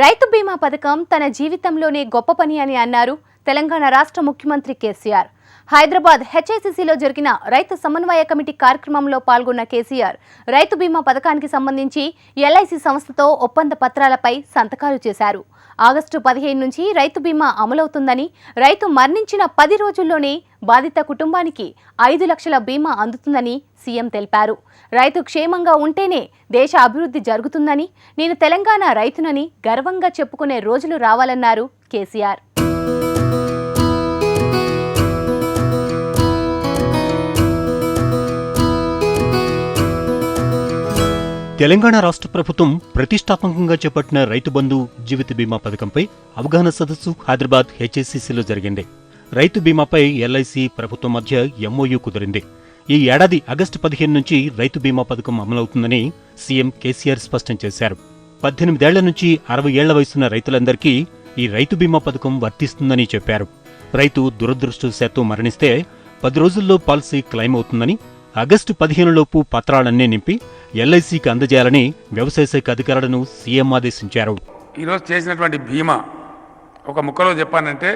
రైతు బీమా పథకం తన జీవితంలోనే గొప్ప పని అని అన్నారు తెలంగాణ రాష్ట్ర ముఖ్యమంత్రి కేసీఆర్. హైదరాబాద్ హెచ్ఐసిసిలో జరిగిన రైతు సమన్వయ కమిటీ కార్యక్రమంలో పాల్గొన్న కేసీఆర్ రైతు బీమా పథకానికి సంబంధించి ఎల్ఐసి సంస్థతో ఒప్పంద పత్రాలపై సంతకాలు చేశారు. ఆగస్టు పదిహేను నుంచి రైతు బీమా అమలవుతుందని రైతు మరణించిన పది రోజుల్లోనే బాధిత కుటుంబానికి ఐదు లక్షల బీమా అందుతుందని సీఎం తెలిపారు. రైతు క్షేమంగా ఉంటేనే దేశ అభివృద్ధి జరుగుతుందని నేను తెలంగాణ రైతునని గర్వంగా చెప్పుకునే రోజులు రావాలన్నారు కేసీఆర్. తెలంగాణ రాష్ట్ర ప్రభుత్వం ప్రతిష్టాత్మకంగా చేపట్టిన రైతు బంధు జీవిత బీమా పథకంపై అవగాహన సదస్సు హైదరాబాద్ హెచ్ఎస్సిసిలో జరిగింది. రైతు బీమాపై ఎల్ఐసి ప్రభుత్వం మధ్య ఎంఓయూ కుదిరింది. ఈ ఏడాది ఆగస్టు పదిహేను నుంచి రైతు బీమా పథకం అమలవుతుందని సీఎం కేసీఆర్ స్పష్టం చేశారు. పద్దెనిమిదేళ్ళ నుంచి అరవై ఏళ్ళ వయసున్న రైతులందరికీ ఈ రైతు బీమా పథకం వర్తిస్తుందని చెప్పారు. రైతు దురదృష్టవశాత్తు మరణిస్తే పది రోజుల్లో పాలసీ క్లెయిమ్ అవుతుందని ఆగస్టు పదిహేనులోపు పత్రాలన్నీ నింపి ఎల్ఐసికి అందజేయాలని వ్యవసాయ శాఖ అధికారులను సీఎం ఆదేశించారు. ఈరోజు చేసినటువంటి బీమా ఒక ముక్కలో చెప్పానంటే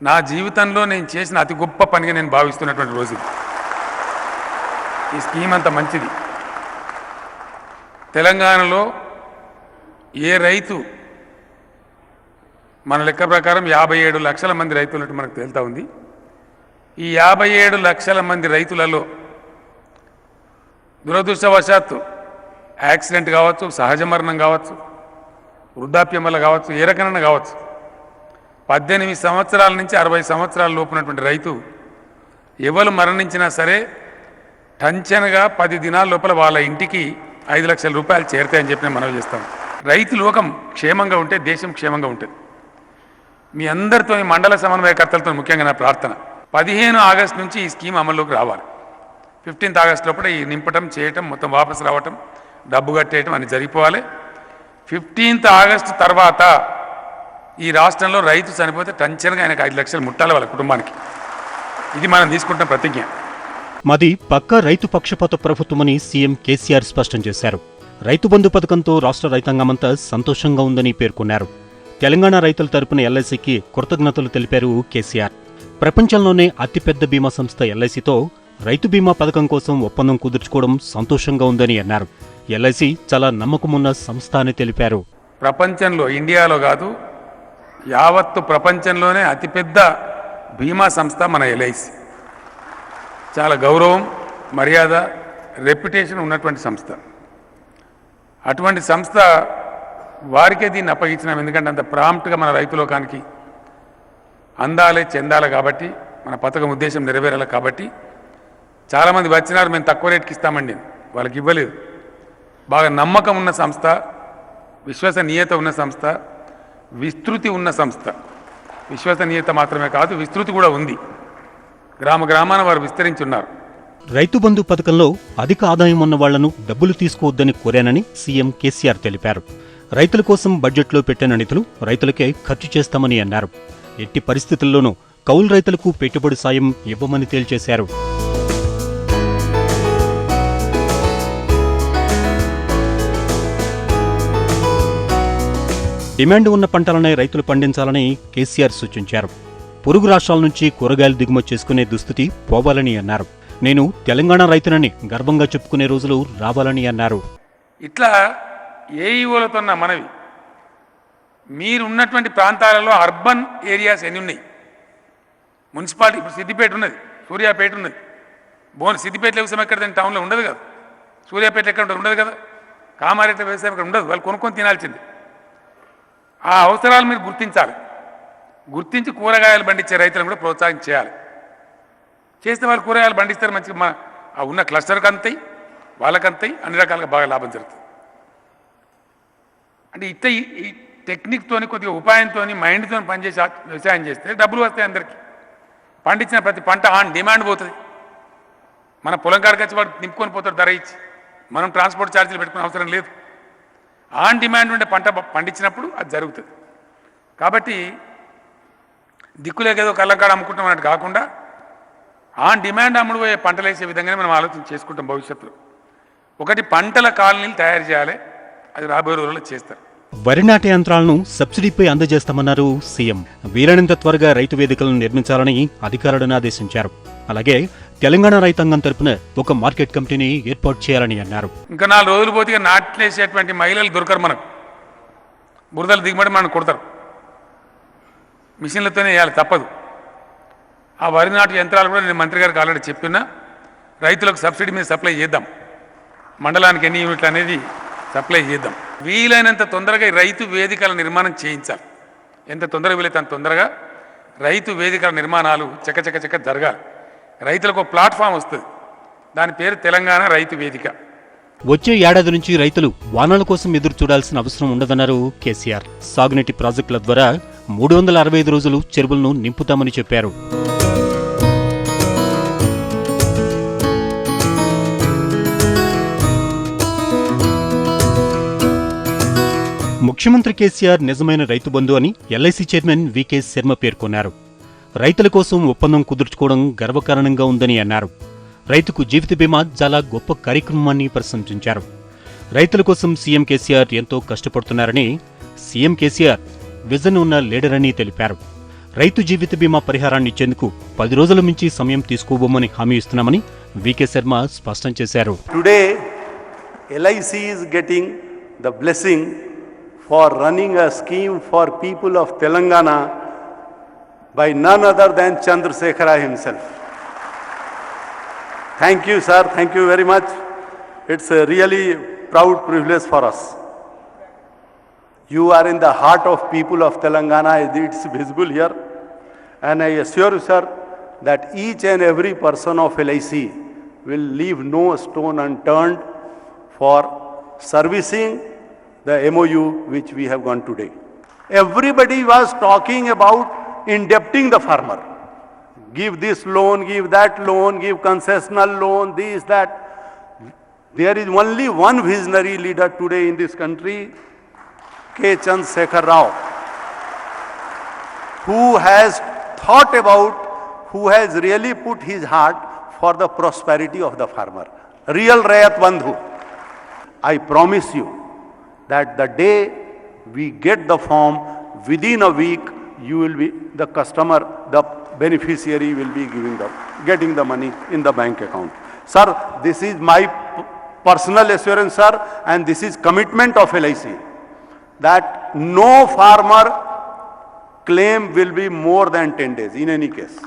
నా జీవితంలో నేను చేసిన అతి గొప్ప పనిగా నేను భావిస్తున్నటువంటి రోజు ఈ స్కీమ్ అంత మంచిది. తెలంగాణలో ఏ రైతు మన లెక్క ప్రకారం యాభై ఏడు లక్షల మంది రైతులు ఉన్నట్టు మనకు తేలుతా ఉంది. ఈ యాభై ఏడు లక్షల మంది రైతులలో దురదృష్టవశాత్తు యాక్సిడెంట్ కావచ్చు సహజ మరణం కావచ్చు వృద్ధాప్యం వల్ల కావచ్చు ఏ రకమైన కావచ్చు. పద్దెనిమిది సంవత్సరాల నుంచి అరవై సంవత్సరాల లోపునటువంటి రైతు ఎవరు మరణించినా సరే టంచనగా పది దినాల లోపల వాళ్ళ ఇంటికి ఐదు లక్షల రూపాయలు చేరుతాయని చెప్పి నేను మనవి చేస్తాం రైతు లోకం క్షేమంగా ఉంటే దేశం క్షేమంగా ఉంటుంది. మీ అందరితో మండల సమన్వయకర్తలతో ముఖ్యంగా నా ప్రార్థన. పదిహేను ఆగస్టు నుంచి ఈ స్కీమ్ అమల్లోకి రావాలి. ఫిఫ్టీన్త్ ఆగస్ట్ లోపల ఈ నింపటం చేయటం మొత్తం వాపసు రావటం డబ్బు కట్టేయటం అని జరిగిపోవాలి. ఫిఫ్టీన్త్ ఆగస్టు తర్వాత ఈ రాష్ట్రంలో రైతు చనిపోతే టంచన్గా ఆయనకు ఐదు లక్షలు ముట్టాలి వాళ్ళ కుటుంబానికి. ఇది మనం తీసుకుంటున్న ప్రతిజ్ఞ. మాది పక్క రైతు పక్షపాత ప్రభుత్వమని సీఎం కేసీఆర్ స్పష్టం చేశారు. రైతు బంధు పథకంతో రాష్ట్ర రైతాంగమంతా సంతోషంగా ఉందని పేర్కొన్నారు. తెలంగాణ రైతుల తరపున ఎల్ఐసికి కృతజ్ఞతలు తెలిపారు కేసీఆర్. ప్రపంచంలోనే అతిపెద్ద బీమా సంస్థ ఎల్ఐసితో రైతు బీమా పథకం కోసం ఒప్పందం కుదుర్చుకోవడం సంతోషంగా ఉందని అన్నారు. ఎల్ఐసి చాలా నమ్మకమున్న సంస్థ అని తెలిపారు. ప్రపంచంలో ఇండియాలో కాదు యావత్తు ప్రపంచంలోనే అతిపెద్ద బీమా సంస్థ మన ఎల్ఐసి. చాలా గౌరవం మర్యాద రెప్యుటేషన్ ఉన్నటువంటి సంస్థ. అటువంటి సంస్థ వారికే దీన్ని అప్పగించినాం. ఎందుకంటే అంత ప్రాంప్ట్గా మన రైతు లోకానికి అందాలే చెందాలి కాబట్టి మన పథకం ఉద్దేశం నెరవేరాలి కాబట్టి చాలామంది వచ్చినారు మేము తక్కువ రేటుకి ఇస్తామండి. వాళ్ళకి ఇవ్వలేదు. బాగా నమ్మకం ఉన్న సంస్థ విశ్వసనీయత ఉన్న సంస్థ విస్తృతి ఉన్న సంస్థ. విశ్వసనీయత మాత్రమే కాదు విస్తృతి కూడా ఉంది. గ్రామ గ్రామాన వారు విస్తరించి ఉన్నారు రైతు బంధు పథకంలో అధిక ఆదాయం ఉన్న వాళ్ళను డబ్బులు తీసుకోవద్దని కోరానని సీఎం కేసీఆర్ తెలిపారు. రైతుల కోసం బడ్జెట్లో పెట్టిన నిధులు రైతులకే ఖర్చు చేస్తామని అన్నారు. ఎట్టి పరిస్థితుల్లోనూ కౌలు రైతులకు పెట్టుబడి సాయం ఇవ్వమని తేల్చేశారు. డిమాండ్ ఉన్న పంటలనే రైతులు పండించాలని కేసీఆర్ సూచించారు. పొరుగు రాష్ట్రాల నుంచి కూరగాయలు దిగుమతి చేసుకునే దుస్థితి పోవాలని అన్నారు. నేను తెలంగాణ రైతునని గర్వంగా చెప్పుకునే రోజులు రావాలని అన్నారు. ఇట్లా ఏఈఓలతో మనవి. మీరు ఉన్నటువంటి ప్రాంతాలలో అర్బన్ ఏరియాస్ ఎన్ని ఉన్నాయి? మున్సిపాలిటీ ఇప్పుడు సిద్దిపేట ఉన్నది సూర్యాపేట ఉన్నది. బోన్ సిద్దిపేట వ్యవసాయం ఎక్కడ టౌన్లో ఉండదు కదా? సూర్యాపేట ఎక్కడ ఉండదు? ఉండదు కదా? కామారెడ్డి వ్యవసాయం ఇక్కడ ఉండదు? వాళ్ళు కొనుక్కొని తినాల్సింది. ఆ అవసరాలు మీరు గుర్తించాలి. గుర్తించి కూరగాయలు పండించే రైతులను కూడా ప్రోత్సాహం చేయాలి. చేస్తే వాళ్ళు కూరగాయలు పండిస్తారు మంచిగా మా ఆ ఉన్న క్లస్టర్కి అంతాయి వాళ్ళకంతాయి అన్ని రకాలుగా బాగా లాభం జరుగుతుంది. అంటే ఇట్ట ఈ టెక్నిక్తోని కొద్దిగా ఉపాయంతో మైండ్తో పనిచేసి వ్యవసాయం చేస్తే డబ్బులు వస్తాయి అందరికీ. పండించిన ప్రతి పంట ఆన్ డిమాండ్ పోతుంది. మన పొలం కాడికి వచ్చి వాడు నింపుకొని పోతాడు ధర ఇచ్చి. మనం ట్రాన్స్పోర్ట్ ఛార్జీలు పెట్టుకునే అవసరం లేదు. ఆన్ డిమాండ్ ఉండే పంట పండించినప్పుడు అది జరుగుతుంది. కాబట్టి దిక్కులేకేదో కళ్ళకాడ అమ్ముకుంటాం అన్నట్టు కాకుండా ఆన్ డిమాండ్ అమ్ముడు పోయే పంటలు వేసే విధంగానే మనం ఆలోచన చేసుకుంటాం భవిష్యత్తులో. ఒకటి పంటల కాలనీలు తయారు చేయాలి. అది రాబోయే రోజుల్లో చేస్తారు. వరి నాటే యంత్రాలను సబ్సిడీపై అందజేస్తామన్నారు సీఎం. వీలైనంత త్వరగా రైతు వేదికలను నిర్మించాలని అధికారులను ఆదేశించారు. అలాగే తెలంగాణ రైతాంగం తరపున ఒక మార్కెట్ కమిటీని ఏర్పాటు చేయాలని అన్నారు. ఇంకా నాలుగు రోజులు పోతే నాట్లేసేటువంటి మహిళలు దొరకరు మనకు. బురదలు దిగుబడి మనం కొడతారు. మిషన్లతోనే వేయాలి తప్పదు. ఆ వరి నాటు యంత్రాలు కూడా నేను మంత్రి గారికి ఆల్రెడీ చెప్పినా రైతులకు సబ్సిడీ మీద సప్లై చేద్దాం. మండలానికి ఎన్ని యూనిట్లు అనేది సప్లై చేద్దాం. వీలైనంత తొందరగా రైతు వేదికల నిర్మాణం చేయించాలి. ఎంత తొందరగా వీలైతే అంత తొందరగా రైతు వేదికల నిర్మాణాలు చక్క చక్క జరగాలి. రైతులకు ఒక ప్లాట్ఫామ్ వస్తుంది. దాని పేరు తెలంగాణ రైతు వేదిక. వచ్చే ఏడాది నుంచి రైతులు వానల కోసం ఎదురు చూడాల్సిన అవసరం ఉండదన్నారు కేసీఆర్. సాగునీటి ప్రాజెక్టుల ద్వారా మూడు వందల అరవై ఐదు రోజులు చెరువులను నింపుతామని చెప్పారు. ముఖ్యమంత్రి కేసీఆర్ నిజమైన రైతు బంధు అని ఎల్ఐసి చైర్మన్ వికే శర్మ పేర్కొన్నారు. రైతుల కోసం ఒప్పందం కుదుర్చుకోవడం గర్వకారణంగా ఉందని అన్నారు. రైతుకు జీవిత బీమా చాలా గొప్ప కార్యక్రమాన్ని ప్రశంసించారు. రైతుల కోసం సీఎం కేసీఆర్ ఎంతో కష్టపడుతున్నారని సీఎం కేసీఆర్ విజన్ ఉన్న లీడర్ అని తెలిపారు. రైతు జీవిత బీమా పరిహారాన్ని ఇచ్చేందుకు పది రోజుల మించి సమయం తీసుకోబోమని హామీ ఇస్తున్నామని వికే శర్మ స్పష్టం చేశారు. Today LIC is getting the blessing for running a scheme for people of Telangana by none other than Chandrasekhara himself. Thank you, sir. Thank you very much. It's a really proud privilege for us. You are in the heart of people of Telangana. It's visible here. And I assure you, sir, that each and every person of LIC will leave no stone unturned for servicing the MOU which we have gone today. Everybody was talking about indebting the farmer. Give this loan, give that loan, give concessional loan, this, that. There is only one visionary leader today in this country, K. Chandrasekhar Rao, who has thought about, who has really put his heart for the prosperity of the farmer. Real Rayat Bandhu. I promise you that the day we get the form, within a week, you will be, the customer, the beneficiary will be giving the, getting the money in the bank account. Sir, this is my personal assurance, sir, and this is commitment of LIC, that no farmer claim will be more than 10 days in any case.